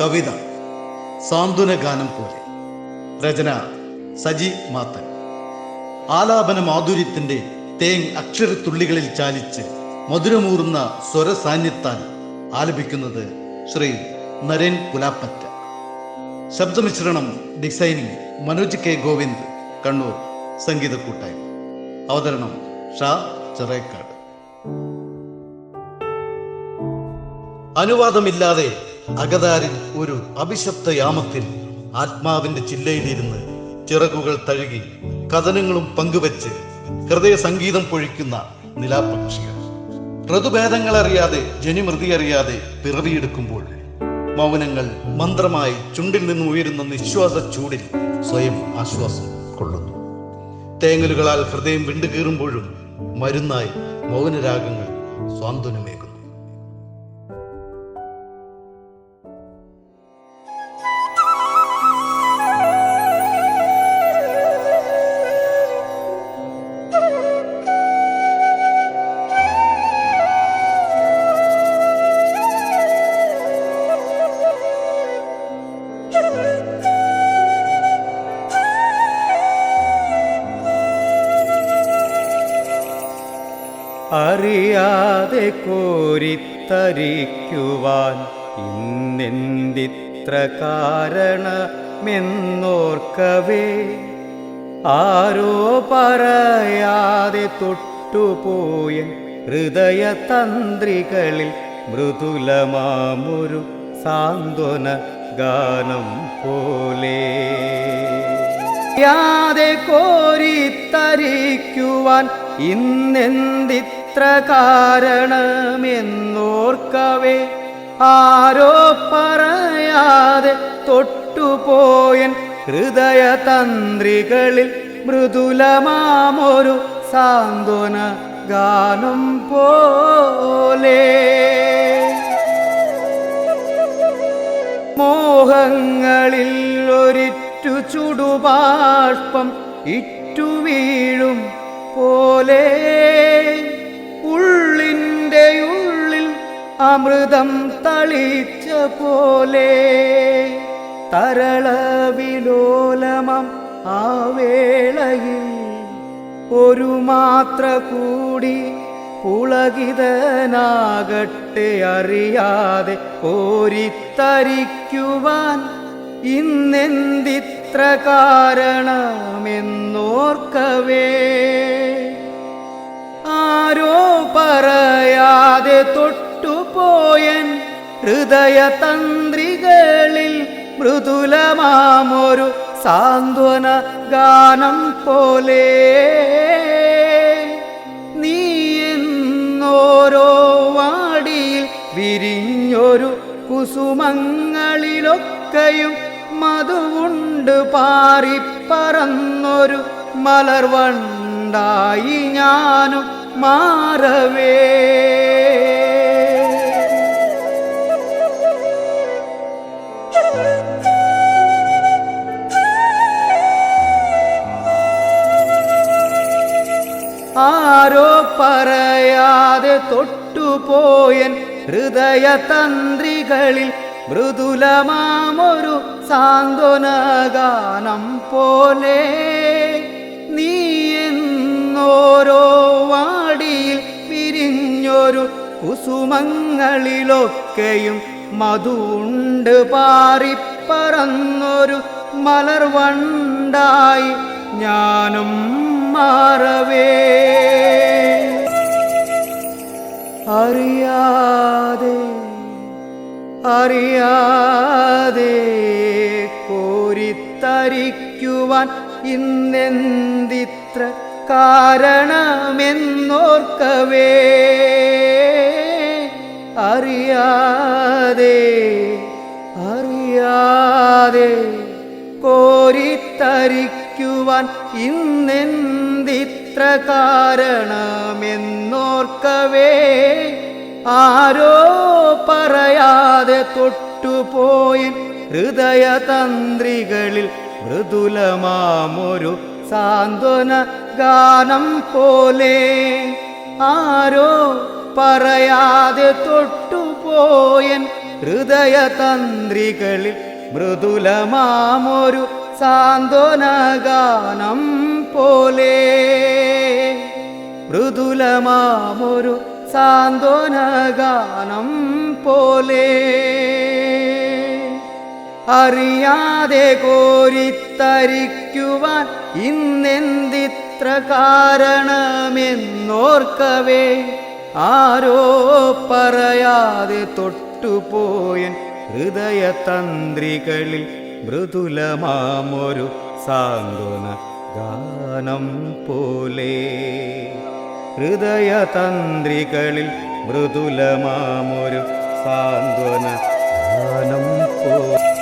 കവിത സാന്ത്വന ഗാനം പോലെ. രചന സജി മാത്തൻ. ആലാപന മാധുര്യത്തിന്റെ തേൻ അക്ഷരത്തുള്ളികളിൽ ചാലിച്ച് മധുരമൂറുന്ന സ്വരസാന്നിധ്യാൽ ആലപിക്കുന്നത് ശ്രീ നരേൻ പുലാപ്പറ്റ. ശബ്ദമിശ്രണം ഡിസൈനിങ് മനോജ് കെ ഗോവിന്ദ് കണ്ണൂർ സംഗീത കൂട്ടായ്മ. അവതരണം ഷാ ചെറേക്കാട്. അനുവാദമില്ലാതെ അകതാരിൽ ഒരു അഭിശപ്ത യാമത്തിൽ ആത്മാവിന്റെ ചില്ലയിലിരുന്ന് ചിറകുകൾ തഴുകി കഥനങ്ങളും പങ്കുവച്ച് ഹൃദയ സംഗീതം പൊഴിക്കുന്ന നിലാപക്ഷികൾ ഋതുഭേദങ്ങൾ അറിയാതെ ജനിമൃതി അറിയാതെ പിറവിയെടുക്കുമ്പോൾ മൗനങ്ങൾ മന്ത്രമായി ചുണ്ടിൽ നിന്ന് ഉയരുന്ന നിശ്വാസ ചൂടിൽ സ്വയം ആശ്വാസം കൊള്ളുന്നു. തേങ്ങലുകളാൽ ഹൃദയം വിണ്ടുകീറുമ്പോഴും മരുന്നായി മൗനരാഗങ്ങൾ സ്വാന്തനമേകുന്നു. അറിയാതെ കോരിത്തരിക്കുവാൻ ഇന്നെന്തിത്ര കാരണമെന്നോർക്കവേ? ആരോ പറയാതെ തൊട്ടുപോയ ഹൃദയതന്ത്രികളിൽ മൃദുലമാമൊരു സാന്ത്വന ഗാനം പോലെ. യാതെ കോരിത്തരിക്കുവാൻ ഇന്നെന്തിത്ര കാരണമെന്നോർക്കവേ ആരോ പറയാതെ തൊട്ടുപോയൻ ഹൃദയ തന്ത്രികളിൽ മൃദുലമാമൊരു സാന്ത്വന ഗാനം പോലെ. മോഹങ്ങളിൽ ഒരിറ്റു ചുടുപാഷ്പം ഇറ്റുവീഴും പോലെ. അമൃതം തളിച്ച പോലെ തരളവിലോലമം ആ വേളയിൽ ഒരു മാത്ര കൂടി പുളകിതനാകട്ടെ അറിയാതെ കോരിത്തരിക്കുവാൻ ഇന്നെന്തിത്ര കാരണമെന്നോർക്കവേ. ആരോ പറയാതെ തൊട്ടുപോയൻ ഹൃദയതന്ത്രികളിൽ മൃദുലമാമൊരു സാന്ത്വന ഗാനം പോലെ. നീ എന്നോരോ വാടിയിൽ വിരിഞ്ഞൊരു കുസുമങ്ങളിലൊക്കെയും മധുവുണ്ട് പാറിപ്പറന്നൊരു മലർവണ്ടായി ഞാനും മാറവേ. പറയാതെ തൊട്ടുപോയൻ ഹൃദയ തന്ത്രികളിൽ മൃദുലമാമൊരു സാന്ത്വന ഗാനം പോലെ നീ എന്നോരോ വാടിയിൽ പിരിഞ്ഞൊരു കുസുമങ്ങളിലൊക്കെയും മധുണ്ട് പാറിപ്പറന്നൊരു മലർവണ്ടായി ഞാനും മാറവേ. അറിയാതെ അറിയാതെ കോരിത്തരിക്കുവാൻ ഇന്നെന്തിത്ര കാരണമെന്നോർക്കവേ? അറിയാതെ അറിയാതെ കോരിത്തരിക്കുവാൻ ഇന്നെന്തിത്ര കാരണമെന്നോർക്കവേ? ആരോ പറയാതെ തൊട്ടുപോയി ഹൃദയതന്ത്രികളിൽ മൃദുലമാമൊരു സാന്ത്വന ഗാനം പോലെ. ആരോ പറയാതെ തൊട്ടുപോയൻ ഹൃദയതന്ത്രികളിൽ മൃദുലമാമൊരു സാന്ത്വനഗാനം പോലെ മൃദുലമാമൊരു സാന്ത്വനഗാനം പോലെ. അറിയാതെ കോരിത്തരിക്കുവാൻ ഇന്നെന്തിത്ര കാരണമെന്നോർക്കവേ. ആരോ പറയാതെ തൊട്ടുപോയൻ ഹൃദയതന്ത്രികളിൽ മൃദുലമാമൊരു സാന്ത്വന ഗാനം പോലെ ഹൃദയതന്ത്രികളിൽ മൃദുലമാമൊരു സാന്ത്വന ഗാനം പോലെ